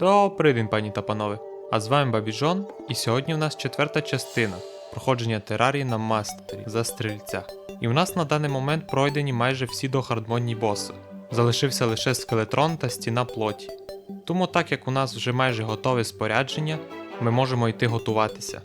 Добрий день, пані та панове. А з вами Бабіжон, і сьогодні в нас четверта частина проходження терарії на мастері за стрільця. І в нас на даний момент пройдені майже всі дохардмонні боси. Залишився лише скелетрон та стіна плоті. Тому, так як у нас вже майже готове спорядження, ми можемо йти готуватися.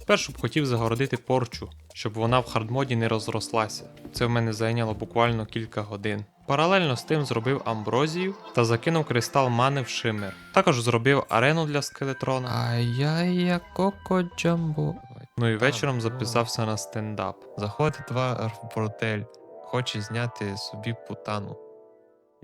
Спершу б хотів загородити порчу, щоб вона в хардмоді не розрослася. Це в мене зайняло буквально кілька годин. Паралельно з тим зробив амброзію та закинув кристал мани в шимер. Також зробив арену для скелетрона. Ай-яй-я коко джамбо. Ну і вечором записався на стендап. Заходить два в бордель, хоче зняти собі путану.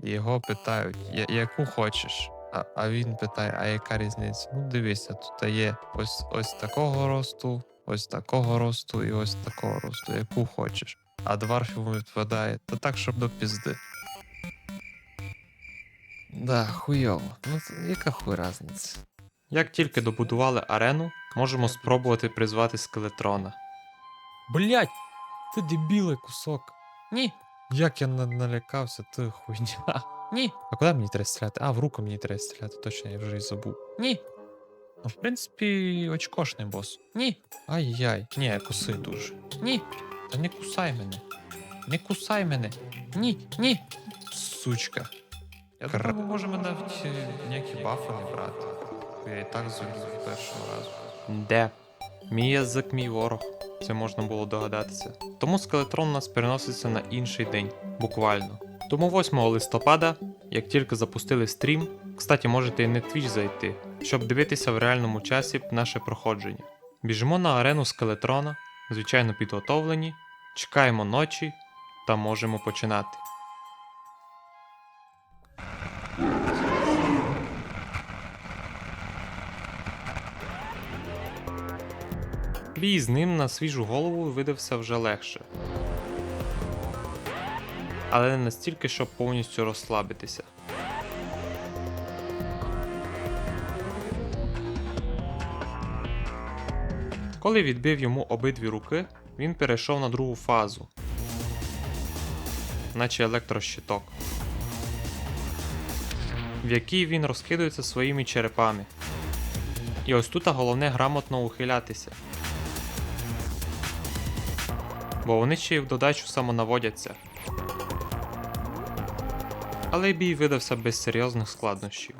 Його питають, яку хочеш? А, а він питає, а яка різниця? Ну дивися, тут є ось ось такого росту, ось такого росту і ось такого росту, яку хочеш. А дварф йому відповідає, та так, щоб до пізди. Да, хуйово. Ну це яка хуй разниця? Як тільки добудували арену, можемо спробувати призвати скелетрона. Блять, ти дебілий кусок. Ні, Як я на- налякався, ти хуйня. ні, А куди мені треба стріляти? А, в руку мені треба стріляти, точно, я вже і забув. ні, Ну, в принципі, очкошний бос. ні, Ай-яй. Ні, куси дуже. ні, Та не кусай мене. Не кусай мене, ні, ні. сучка. Я думаю, ми можемо навіть е, ніякі бафи не брати. Я і так залізу першого разу. Де? Мій язик мій ворог. Це можна було догадатися. Тому скелетрон у нас переноситься на інший день, буквально. Тому 8 листопада, як тільки запустили стрім, кстати, можете і на Twitch зайти, щоб дивитися в реальному часі наше проходження. Біжимо на арену скелетрона, звичайно підготовлені, чекаємо ночі та можемо починати. Бій з ним на свіжу голову видався вже легше. Але не настільки, щоб повністю розслабитися. Коли відбив йому обидві руки, він перейшов на другу фазу, наче електрощиток, в якій він розкидується своїми черепами. І ось тут головне грамотно ухилятися. Бо вони ще й в додачу самонаводяться. Але бій видався без серйозних складнощів.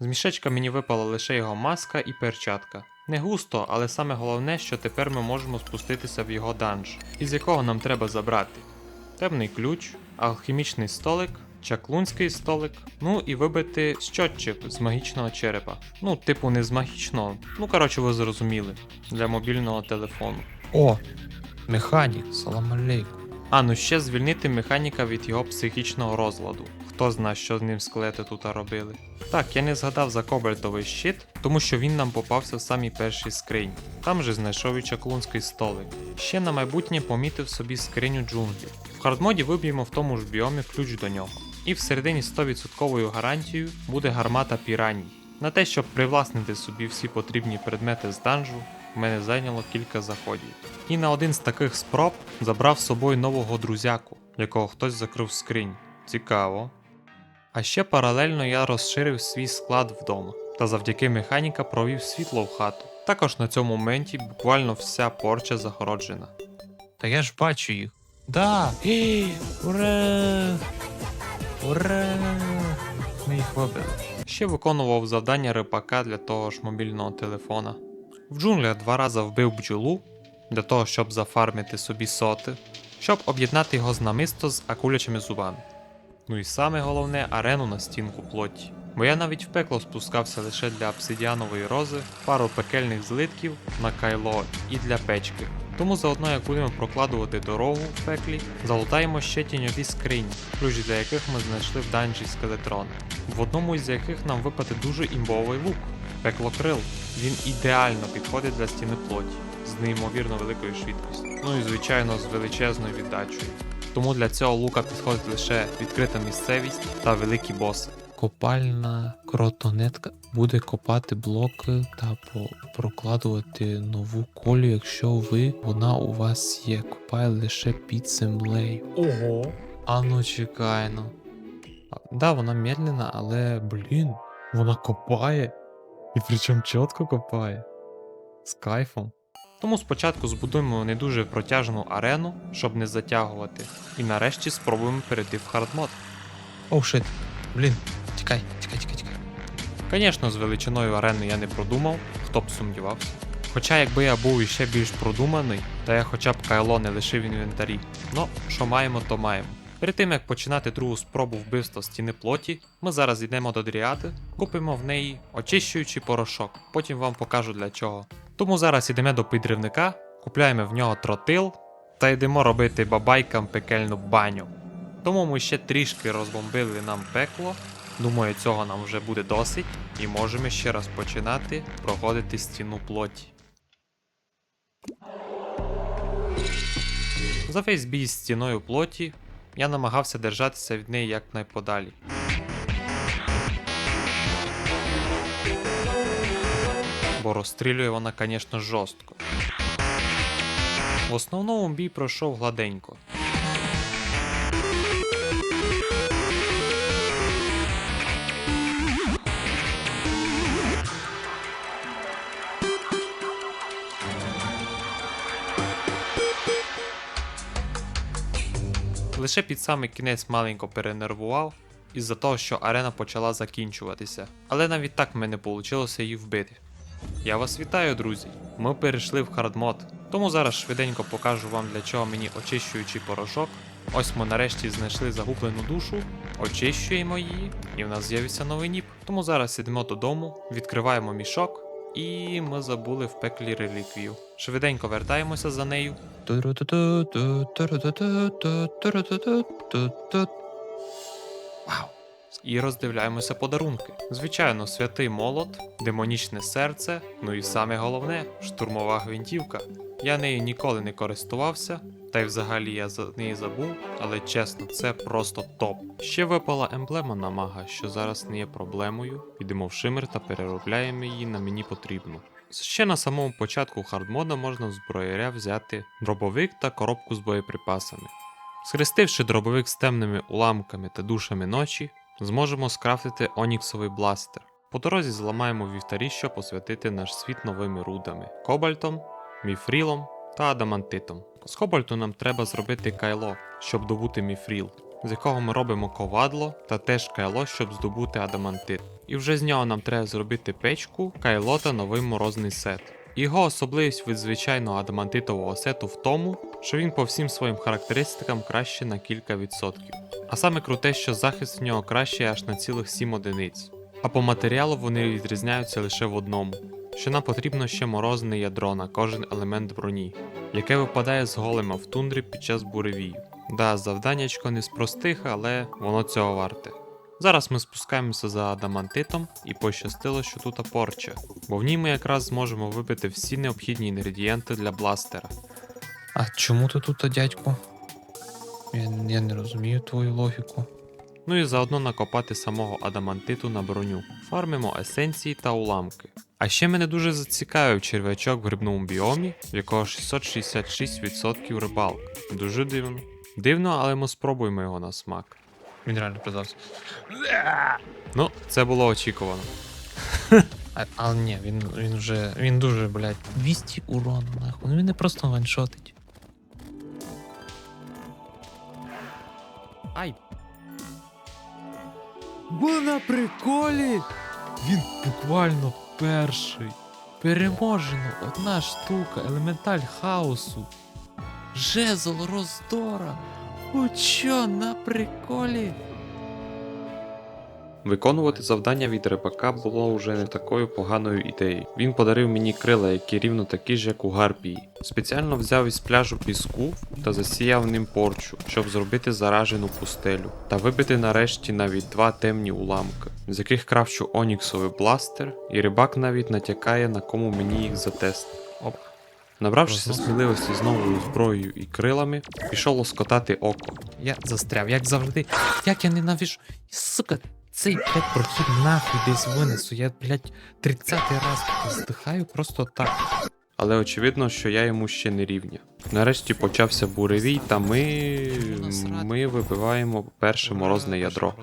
З мішечка мені випала лише його маска і перчатка. Не густо, але саме головне, що тепер ми можемо спуститися в його данж, із якого нам треба забрати. Темний ключ, алхімічний столик, чаклунський столик, ну і вибити щотчик з магічного черепа. Ну, типу, не з магічного, ну коротше, ви зрозуміли, для мобільного телефону. О! Механік, салам алейкум. А ну ще звільнити механіка від його психічного розладу. Хто знає, що з ним скелети тут робили. Так, я не згадав за кобальтовий щит, тому що він нам попався в самій першій скрині. Там же знайшов і чаклунський столик. Ще на майбутнє помітив собі скриню джунглів. В хардмоді виб'ємо в тому ж біомі ключ до нього. І всередині 100% гарантією буде гармата піраній. На те, щоб привласнити собі всі потрібні предмети з данжу, мене зайняло кілька заходів. І на один з таких спроб забрав з собою нового друзяку, якого хтось закрив скринь. Цікаво. А ще паралельно я розширив свій склад вдома та завдяки механіка провів світло в хату. Також на цьому моменті буквально вся порча загороджена. Та я ж бачу їх. Да! Ей, ура! Ура! Ми їх вибили. Ще виконував завдання рипака для того ж мобільного телефона. В джунглях два рази вбив бджолу для того, щоб зафармити собі соти, щоб об'єднати його з намисто з акулячими зубами. Ну і саме головне арену на стінку плоті. Бо я навіть в пекло спускався лише для обсидіанової рози, пару пекельних злитків на кайло і для печки. Тому заодно як будемо прокладувати дорогу в пеклі, залутаємо ще тіньові скрині, ключ для яких ми знайшли в данжі скелетрона, в одному із яких нам випаде дуже імбовий лук пеклокрил. Він ідеально підходить для стіни плоті з неймовірно великою швидкістю. Ну і звичайно з величезною віддачею. Тому для цього лука підходить лише відкрита місцевість та великі боси. Копальна кротонетка буде копати блоки та прокладувати нову колію, якщо ви вона у вас є. Копає лише під землею. Ого! А ну чекай ну. Да, вона медленна, але, блін, вона копає. І причому чітко копає. З кайфом. Тому спочатку збудуємо не дуже протяжну арену, щоб не затягувати. І нарешті спробуємо перейти в хардмод. Оу, шит. Блін, тікай, тікай, тікай, тікай. Звісно, з величиною арени я не продумав, хто б сумнівався. Хоча якби я був іще більш продуманий, то я хоча б кайло не лишив інвентарі. Ну, що маємо, то маємо. Перед тим як починати другу спробу вбивства стіни плоті, ми зараз йдемо до дріади, купимо в неї очищуючий порошок, потім вам покажу для чого. Тому зараз йдемо до підривника, купляємо в нього тротил та йдемо робити бабайкам пекельну баню. Тому ми ще трішки розбомбили нам пекло. Думаю, цього нам вже буде досить, і можемо ще раз починати проходити стіну плоті. За весь бій з стіною плоті я намагався держатися від неї якнайподалі. Бо розстрілює вона, звісно, жорстко. В основному бій пройшов гладенько. Лише під самий кінець маленько перенервував із-за того, що арена почала закінчуватися. Але навіть так в мене вийшло її вбити. Я вас вітаю, друзі! Ми перейшли в хардмод. Тому зараз швиденько покажу вам для чого мені очищуючий порошок. Ось ми нарешті знайшли загублену душу, очищуємо її, і в нас з'явиться новий ніп. Тому зараз йдемо додому, відкриваємо мішок, і ми забули в пеклі реліквію. Швиденько вертаємося за нею. Вау! І роздивляємося подарунки. Звичайно, святий молот, демонічне серце, ну і саме головне штурмова гвинтівка. Я нею ніколи не користувався, та й взагалі я за неї забув, але чесно, це просто топ. Ще випала емблема на мага, що зараз не є проблемою. Підемо в шимер та переробляємо її на мені потрібну. Ще на самому початку хардмода можна в зброяря взяти дробовик та коробку з боєприпасами. Схрестивши дробовик з темними уламками та душами ночі, зможемо скрафтити оніксовий бластер. По дорозі зламаємо вівтарі, щоб освятити наш світ новими рудами: кобальтом, міфрілом та адамантитом. З кобальту нам треба зробити кайло, щоб добути міфріл, з якого ми робимо ковадло та теж кайло, щоб здобути адамантит. І вже з нього нам треба зробити печку, кайло та новий морозний сет. Його особливість від звичайного адамантитового сету в тому, що він по всім своїм характеристикам краще на кілька відсотків. А саме круте, що захист в нього краще аж на цілих 7 одиниць. А по матеріалу вони відрізняються лише в одному, що нам потрібно ще морозне ядро на кожен елемент броні, яке випадає з голема в тундрі під час буревію. Да, завданнячко не з простих, але воно цього варте. Зараз ми спускаємося за адамантитом і пощастило, що тут порча, бо в ній ми якраз зможемо вибити всі необхідні інгредієнти для бластера. А чому ти тут, дядьку? Я, я не розумію твою логіку. Ну і заодно накопати самого адамантиту на броню. Фармимо есенції та уламки. А ще мене дуже зацікавив черв'ячок в грибному біомі, в якого 666% рибалка. Дуже дивно. Дивно, але ми спробуємо його на смак. Він реально признався. Ну, це було очікувано. Але ні, він, він вже. Він дуже, блядь, 200 урону, нахуй. Ну він не просто ваншотить. Ви на приколі? Він буквально перший. Переможено одна штука, елементаль хаосу. Жезл роздора. У чо, на приколі? Виконувати завдання від рибака було вже не такою поганою ідеєю. Він подарив мені крила, які рівно такі ж, як у Гарпії. Спеціально взяв із пляжу піску та засіяв ним порчу, щоб зробити заражену пустелю, та вибити нарешті навіть два темні уламки, з яких кравчу оніксовий бластер, і рибак навіть натякає, на кому мені їх затестити. Оп. Набравшися сміливості з новою зброєю і крилами, пішов лоскотати око. Я застряв, як завжди. Як я ненавижу. Сука, цей блядь, прохід нахуй десь винесу. Я, блядь, 30-й раз здихаю просто так. Але очевидно, що я йому ще не рівня. Нарешті почався буревій, та ми. ми вибиваємо перше морозне ядро.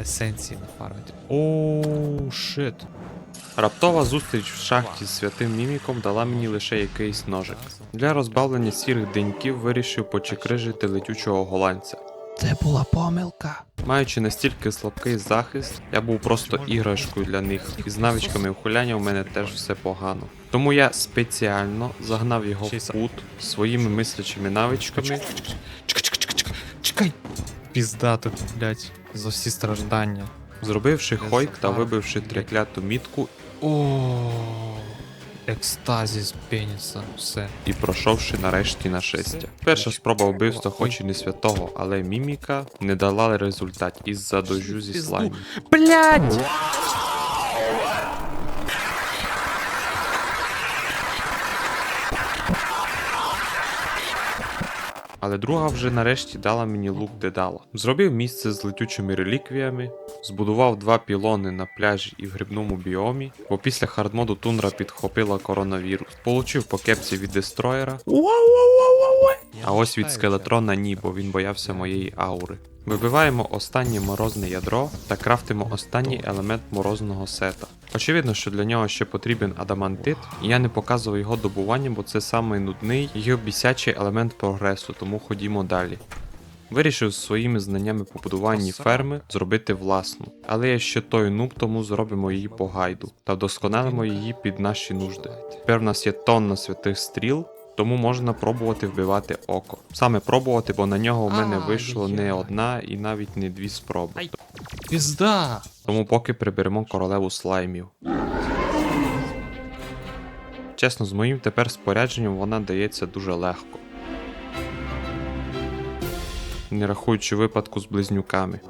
есенції нафармити. Оу, шит. Раптова зустріч в шахті з святим міміком дала мені лише якийсь ножик. Для розбавлення сірих деньків вирішив почекрижити летючого голландця. Це була помилка. Маючи настільки слабкий захист, я був просто іграшкою для них, і з навичками ухиляння у мене теж все погано. Тому я спеціально загнав його в кут своїми мислячими навичками, Чекай, чекай, чекай, чекай, чекай. Пізда тут, блядь, за всі страждання. зробивши хойк та вибивши трекляту мітку О, екстазіс пеніса, все. і пройшовши нарешті на шестя. Перша спроба вбивства, хоч і не святого, але міміка не дала результат із-за дожу зі Пізду. слайму. Але друга вже нарешті дала мені лук дедала. Зробив місце з летючими реліквіями, збудував два пілони на пляжі і в грибному біомі, бо після хардмоду тундра підхопила коронавірус. Получив по кепці від дестроєра, а ось від скелетрона ні, бо він боявся моєї аури. Вибиваємо останнє морозне ядро та крафтимо останній елемент морозного сета. Очевидно, що для нього ще потрібен адамантит, і я не показував його добування, бо це самий нудний і обісячий елемент прогресу, тому ходімо далі. Вирішив своїми знаннями по будуванні ферми зробити власну, але я ще той нуб, тому зробимо її по гайду та вдосконалимо її під наші нужди. Тепер в нас є тонна святих стріл, тому можна пробувати вбивати око. Саме пробувати, бо на нього у мене вийшло не одна і навіть не дві спроби. Ай. Пізда! Тому поки приберемо королеву слаймів. Чесно, з моїм тепер спорядженням вона дається дуже легко. Не рахуючи випадку з близнюками.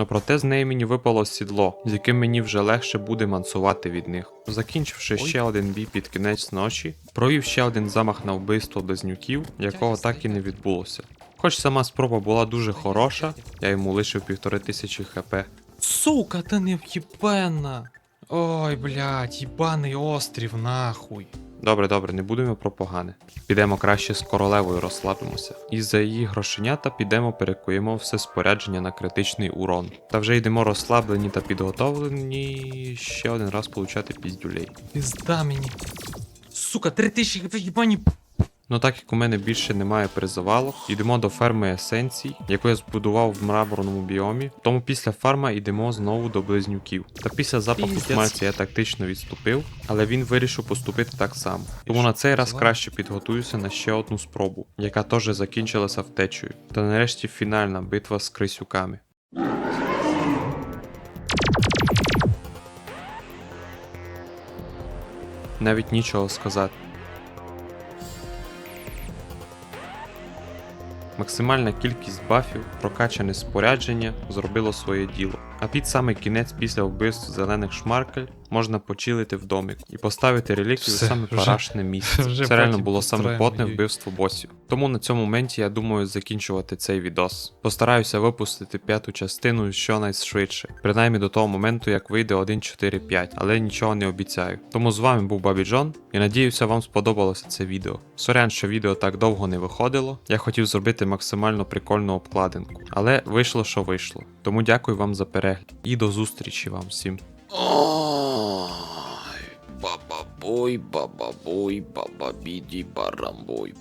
Ну проте з неї мені випало сідло, з яким мені вже легше буде мансувати від них. Закінчивши Ой. ще один бій під кінець ночі, провів ще один замах на вбивство близнюків, якого так і не відбулося. Хоч сама спроба була дуже хороша, я йому лишив півтори тисячі хп. Сука, ти не в'єбена! Ой, блядь, їбаний острів, нахуй. Добре, добре, не будемо про погане. Підемо краще з королевою розслабимося. І за її грошенята підемо перекуємо все спорядження на критичний урон. Та вже йдемо розслаблені та підготовлені ще один раз получати піздюлей. Пізда мені. Сука, три тисячі хп, їбані. Ну так як у мене більше немає призивалок, йдемо до ферми есенцій, яку я збудував в мраморному біомі. Тому після фарма йдемо знову до близнюків. Та після запаху смерті я тактично відступив, але він вирішив поступити так само. Тому на цей раз краще підготуюся на ще одну спробу, яка теж закінчилася втечею. Та нарешті фінальна битва з крисюками. Навіть нічого сказати. Максимальна кількість бафів, прокачане спорядження зробило своє діло. А під самий кінець після вбивств зелених шмаркель можна почилити в домик і поставити реліквію Все, саме вже- парашне місце. вже Це реально було саме потне вбивство босів. Тому на цьому моменті я думаю закінчувати цей відос. Постараюся випустити п'яту частину щонайшвидше, принаймні до того моменту, як вийде 1.4.5, але нічого не обіцяю. Тому з вами був Бабі Джон і надіюся, вам сподобалося це відео. Сорян, що відео так довго не виходило. Я хотів зробити максимально прикольну обкладинку, але вийшло, що вийшло. Тому дякую вам за перегляд і до зустрічі вам всім. Ay, baba boy, baba boy, baba bidi baramboy.